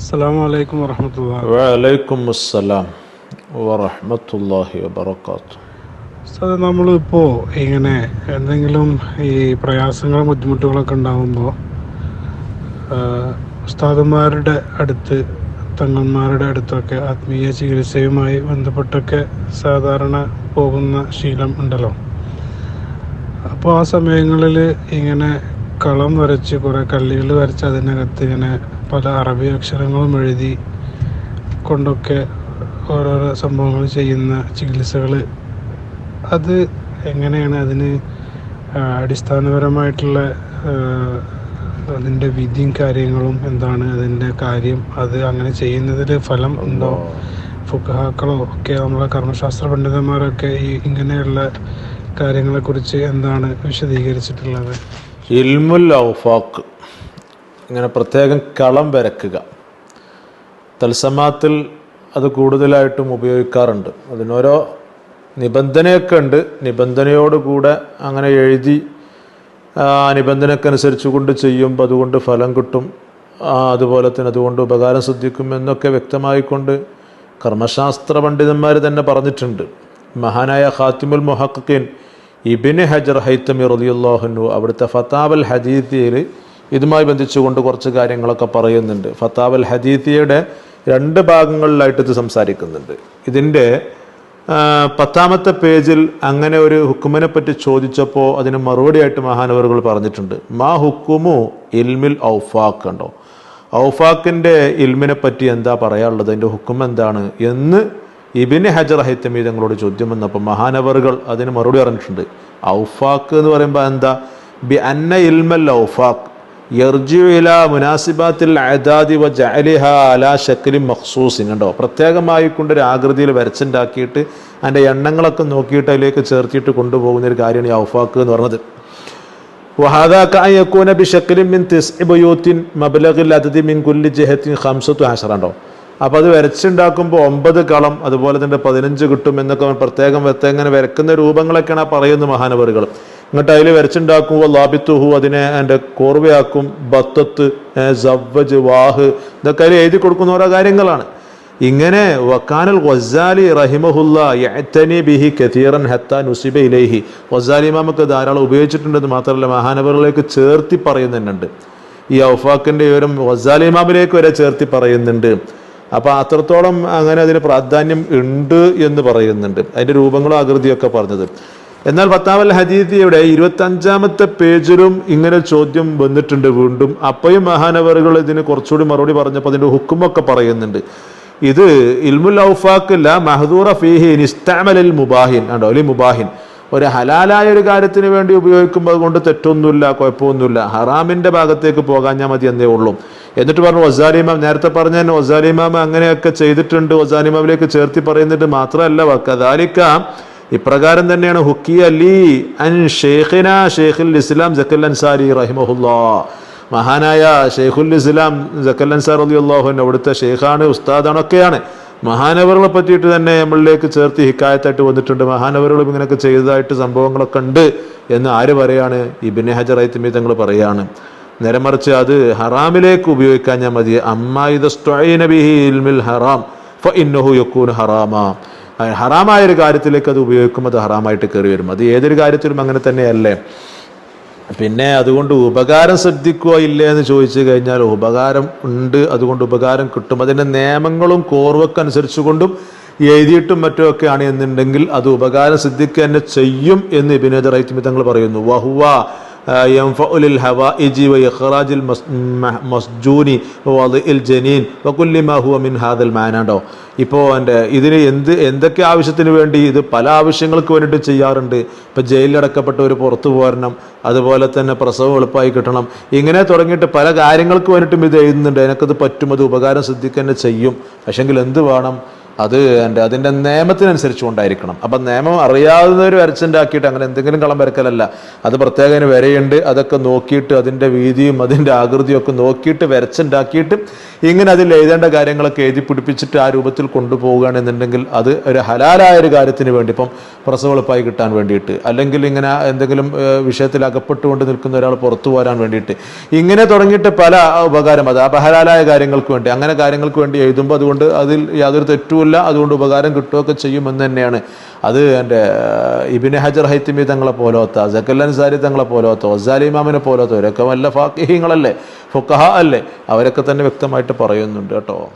അസ്സാം വലൈക്കും വറഹമത്തുള്ള വലൈക്കും അസ്സലാം വറഹമത്തല്ലാഹി വബർക്കാത്തു സാർ നമ്മളിപ്പോൾ ഇങ്ങനെ എന്തെങ്കിലും ഈ പ്രയാസങ്ങളും ബുദ്ധിമുട്ടുകളൊക്കെ ഉണ്ടാകുമ്പോൾ ഉസ്താദന്മാരുടെ അടുത്ത് തങ്ങന്മാരുടെ അടുത്തൊക്കെ ആത്മീയ ചികിത്സയുമായി ബന്ധപ്പെട്ടൊക്കെ സാധാരണ പോകുന്ന ശീലം ഉണ്ടല്ലോ. അപ്പോൾ ആ സമയങ്ങളിൽ ഇങ്ങനെ കളം വരച്ച് കുറേ കല്ലുകൾ വരച്ച് അതിനകത്ത് ഇങ്ങനെ പല അറബി അക്ഷരങ്ങളും എഴുതി കൊണ്ടൊക്കെ ഓരോരോ സംഭവങ്ങൾ ചെയ്യുന്ന ചികിത്സകൾ അത് എങ്ങനെയാണ് അതിന് അടിസ്ഥാനപരമായിട്ടുള്ള അതിന്റെ വിധിയും കാര്യങ്ങളും എന്താണ് അതിന്റെ കാര്യം അത് അങ്ങനെ ചെയ്യുന്നതിൽ ഫലം ഉണ്ടോ? ഫുക്കഹാക്കളോ ഒക്കെ നമ്മളെ കർമ്മശാസ്ത്ര പണ്ഡിതന്മാരൊക്കെ ഈ ഇങ്ങനെയുള്ള കാര്യങ്ങളെക്കുറിച്ച് എന്താണ് വിശദീകരിച്ചിട്ടുള്ളത്? ഇൽമുൽ ഔഫാക്ക് ഇങ്ങനെ പ്രത്യേകം കളം വരക്കുക. തത്സമാത്തിൽ അത് കൂടുതലായിട്ടും ഉപയോഗിക്കാറുണ്ട്. അതിനോരോ നിബന്ധനയൊക്കെ ഉണ്ട്. നിബന്ധനയോടുകൂടെ അങ്ങനെ എഴുതി ആ നിബന്ധനക്കനുസരിച്ച് കൊണ്ട് ചെയ്യുമ്പോൾ അതുകൊണ്ട് ഫലം കിട്ടും. അതുപോലെ തന്നെ അതുകൊണ്ട് ഉപകാരം ശ്രദ്ധിക്കും എന്നൊക്കെ വ്യക്തമായിക്കൊണ്ട് കർമ്മശാസ്ത്ര പണ്ഡിതന്മാർ തന്നെ പറഞ്ഞിട്ടുണ്ട്. മഹാനായ ഖാത്തിമുൽ മൊഹക്കീൻ ഇബിന് ഹജർ ഹൈത്തമി റളിയല്ലാഹുനു അവിടുത്തെ ഫതാബൽ ഹദീത്തിയിൽ ഇതുമായി ബന്ധിച്ചുകൊണ്ട് കുറച്ച് കാര്യങ്ങളൊക്കെ പറയുന്നുണ്ട്. ഫത്താവൽ ഹദീത്തിയുടെ രണ്ട് ഭാഗങ്ങളിലായിട്ട് ഇത് സംസാരിക്കുന്നുണ്ട്. ഇതിന്റെ പത്താമത്തെ പേജിൽ അങ്ങനെ ഒരു ഹുക്കുമിനെ പറ്റി ചോദിച്ചപ്പോൾ അതിന് മറുപടിയായിട്ട് മഹാനവറുകൾ പറഞ്ഞിട്ടുണ്ട്. മാ ഹുക്കുമു ഇൽമിൽ ഔഫാക്ക് ഉണ്ടോ? ഔഫാക്കിന്റെ ഇൽമിനെ പറ്റി എന്താ പറയാനുള്ളത്? അതിന്റെ ഹുക്കും എന്താണ്? എന്ന് ഇബിന് ഹജർ ഹൈത്തമി തങ്ങളോട് ചോദ്യം വന്നപ്പോൾ മഹാനവറുകൾ അതിന് മറുപടി പറഞ്ഞിട്ടുണ്ട്. ഔഫാക്ക് എന്ന് പറയുമ്പോൾ എന്താ? ബി അന്ന ഇൽമൽ ഔഫാക്ക്. യർജുല മുനാസിബാത്തിൽ അതാദി വ അലാ മഖ്സൂസിൻ കണ്ടോ? പ്രത്യേകമായി കൊണ്ട് ഒരു ആകൃതിയിൽ വരച്ചുണ്ടാക്കിയിട്ട് അതിന്റെ എണ്ണങ്ങളൊക്കെ നോക്കിയിട്ട് അതിലേക്ക് ചേർത്തിട്ട് കൊണ്ടുപോകുന്ന ഒരു കാര്യമാണ് ഈ ഔഫാക്ക് എന്ന് പറഞ്ഞത്. വഹാദാക്ക അയ്യക്കൂന ബി മിൻ മിൻ കുല്ലി അപ്പോൾ അത് വരച്ചുണ്ടാക്കുമ്പോൾ ഒമ്പത് കളം അതുപോലെ തന്നെ പതിനഞ്ച് കിട്ടും എന്നൊക്കെ പ്രത്യേകം എങ്ങനെ വരക്കുന്ന രൂപങ്ങളൊക്കെയാണ് പറയുന്നത് മഹാനവറുകൾ. എന്നിട്ട് അതിൽ വരച്ചുണ്ടാക്കും ലാബിത്തുഹു അതിനെ എന്റെ കോർവയാക്കും ബത്തത്ത് സവ്വജ് വാഹ് ഇതൊക്കെ അതിൽ എഴുതി കൊടുക്കുന്ന ഓരോ കാര്യങ്ങളാണ്. ഇങ്ങനെ വക്കാനൽ വസാലി റഹിമഹുല്ല ബിഹി കതീറൻ ഹത്ത നുസിബ ഇലൈഹി. വസാലി ഇമാമൊക്കെ ധാരാളം ഉപയോഗിച്ചിട്ടുണ്ടെന്ന് മാത്രമല്ല മഹാനവറുകളിലേക്ക് ചേർത്തി പറയുന്നുണ്ട്. ഈ ഔഫാക്കിന്റെ വിവരം വസാലി ഇമാമിലേക്ക് വരെ ചേർത്തി പറയുന്നുണ്ട്. അപ്പോൾ അത്രത്തോളം അങ്ങനെ അതിന് പ്രാധാന്യം ഉണ്ട് എന്ന് പറയുന്നുണ്ട്. അതിന്റെ രൂപങ്ങളും ആകൃതിയൊക്കെ പറഞ്ഞത്. എന്നാൽ പത്താമൽ ഹദീദിയുടെ ഇരുപത്തി അഞ്ചാമത്തെ പേജിലും ഇങ്ങനെ ചോദ്യം വന്നിട്ടുണ്ട് വീണ്ടും. അപ്പയും മഹാനവറുകൾ ഇതിന് കുറച്ചുകൂടി മറുപടി പറഞ്ഞപ്പോൾ അതിന്റെ ഹുക്കുമൊക്കെ പറയുന്നുണ്ട്. ഇത് ഇൽമുൽ ഔഫാക്കില്ല മഹദൂറ ഫീഹി നിസ്താമലിൽ മുബാഹിൻ ആണ്ടോ അലി മുബാഹിൻ. ഒരു ഹലാലായ ഒരു കാര്യത്തിന് വേണ്ടി ഉപയോഗിക്കുമ്പോൾ അതുകൊണ്ട് തെറ്റൊന്നുമില്ല കുഴപ്പമൊന്നുമില്ല. ഹറാമിന്റെ ഭാഗത്തേക്ക് പോകാൻ ഞാൻ മതി എന്നേ ഉള്ളൂ. എന്നിട്ട് പറഞ്ഞു ഒസാലിമാം നേരത്തെ പറഞ്ഞ വസാലിമാം അങ്ങനെയൊക്കെ ചെയ്തിട്ടുണ്ട്. ഒസാലിമാമിലേക്ക് ചേർത്തി പറയുന്നിട്ട് മാത്രമല്ല വക്കദാലിക്ക ഇപ്രകാരം തന്നെയാണ് ഹുക്കി അലി അൻ ഷെയ്ഖിന ഷെയ്ഖുൽ ഇസ്ലാം ജക്കൽ അൻസാരി റഹിമഹുല്ലാ. മഹാനായ ഷെയ്ഖുൽ ഇസ്ലാം ജക്കൽ അൻസാർ അലി അള്ളാഹുൻ അവിടുത്തെ ഷെയ്ഖാണ് ഉസ്താദാണ് ഒക്കെയാണ് മഹാനവറുകളെ പറ്റിയിട്ട് തന്നെ നമ്മളിലേക്ക് ചേർത്ത് ഹിക്കായത്തായിട്ട് വന്നിട്ടുണ്ട്. മഹാനവറുകളും ഇങ്ങനെയൊക്കെ ചെയ്തതായിട്ട് സംഭവങ്ങളൊക്കെ ഉണ്ട് എന്ന് ആര് പറയാണ്? ഇബിന് ഹജർ ഐത്തമി തങ്ങൾ പറയാണ്. നേരെ മറിച്ച് അത് ഹറാമിലേക്ക് ഉപയോഗിക്കാൻ ഞാൻ മതി ബിഹി ഹറാം ഫ ഇന്നഹു യക്കൂൻ ഹറാമാ. ഹറാമായ ഒരു കാര്യത്തിലേക്ക് അത് ഉപയോഗിക്കുമ്പോൾ അത് ഹറാമായിട്ട് കയറി വരും. അത് ഏതൊരു കാര്യത്തിലും അങ്ങനെ തന്നെയല്ലേ? പിന്നെ അതുകൊണ്ട് ഉപകാരം ശ്രദ്ധിക്കുക ഇല്ലേ എന്ന് ചോദിച്ചു കഴിഞ്ഞാൽ ഉപകാരം ഉണ്ട്. അതുകൊണ്ട് ഉപകാരം കിട്ടും. അതിന്റെ നിയമങ്ങളും കോർവൊക്കെ അനുസരിച്ച് കൊണ്ടും എഴുതിയിട്ടും മറ്റുമൊക്കെയാണ് എന്നുണ്ടെങ്കിൽ അത് ഉപകാരം സിദ്ധിക്കുക തന്നെ ചെയ്യും എന്ന് ഇബിനദ് റൈത്മി പറയുന്നു. വഹുവ ينفع للهوائج وإخراج المسجون ووضع الجنين وكل ما هو من هذا المعنى ഉണ്ടോ ഇപ്പോൾ എൻ്റെ ഇതിന് എന്ത് എന്തൊക്കെ ആവശ്യത്തിന് വേണ്ടി ഇത് പല ആവശ്യങ്ങൾക്ക് വേണ്ടിയിട്ട് ചെയ്യാറുണ്ട് ഇപ്പം ജയിലിലടക്കപ്പെട്ട ഒരു പുറത്തു പോരണം അതുപോലെ തന്നെ പ്രസവം എളുപ്പമായി കിട്ടണം ഇങ്ങനെ തുടങ്ങിയിട്ട് പല കാര്യങ്ങൾക്ക് വേണ്ടിയിട്ടും ഇത് എഴുതുന്നുണ്ട് എനിക്കത് പറ്റും അത് ഉപകാരം സിദ്ധിക്കുക തന്നെ ചെയ്യും പക്ഷെങ്കിൽ എന്ത് വേണം അത് എന്റെ അതിന്റെ നിയമത്തിനനുസരിച്ച് കൊണ്ടായിരിക്കണം. അപ്പം നിയമം അറിയാവുന്നവർ വരച്ചുണ്ടാക്കിയിട്ട് അങ്ങനെ എന്തെങ്കിലും കളം വരക്കലല്ല. അത് പ്രത്യേക അതിന് വരയുണ്ട്. അതൊക്കെ നോക്കിയിട്ട് അതിന്റെ വീതിയും അതിന്റെ ആകൃതിയും ഒക്കെ നോക്കിയിട്ട് വരച്ചുണ്ടാക്കിയിട്ട് ഇങ്ങനെ അതിൽ എഴുതേണ്ട കാര്യങ്ങളൊക്കെ എഴുതി പിടിപ്പിച്ചിട്ട് ആ രൂപത്തിൽ കൊണ്ടുപോവുകയാണെന്നുണ്ടെങ്കിൽ അത് ഒരു ഹലാലായ ഒരു കാര്യത്തിന് വേണ്ടി ഇപ്പം പ്രസവെളുപ്പായി കിട്ടാൻ വേണ്ടിയിട്ട് അല്ലെങ്കിൽ ഇങ്ങനെ എന്തെങ്കിലും വിഷയത്തിൽ അകപ്പെട്ടുകൊണ്ട് നിൽക്കുന്ന ഒരാൾ പുറത്തു പോരാൻ വേണ്ടിയിട്ട്. ഇങ്ങനെ തുടങ്ങിയിട്ട് പല ഉപകാരം അത് അപഹലാലായ കാര്യങ്ങൾക്ക് വേണ്ടി അങ്ങനെ കാര്യങ്ങൾക്ക് വേണ്ടി എഴുതുമ്പോൾ അതുകൊണ്ട് അതിൽ യാതൊരു തെറ്റുമില്ല. അതുകൊണ്ട് ഉപകാരം കിട്ടുകയൊക്കെ ചെയ്യുമെന്ന് തന്നെയാണ്. അത് എന്റെ ഇബിനെ ഹജർ ഹൈത്തിമി തങ്ങളെ പോലോത്ത ജക്കൽ അൻസാരി തങ്ങളെ പോലോത്ത ഒസാലി ഇമാമിനെ പോലോത്ത അവരൊക്കെ വല്ല ഫാക്കിഹീങ്ങളല്ലേ ഫുക്കഹ അല്ലേ? അവരൊക്കെ തന്നെ വ്യക്തമായിട്ട് പറയുന്നുണ്ട് കേട്ടോ.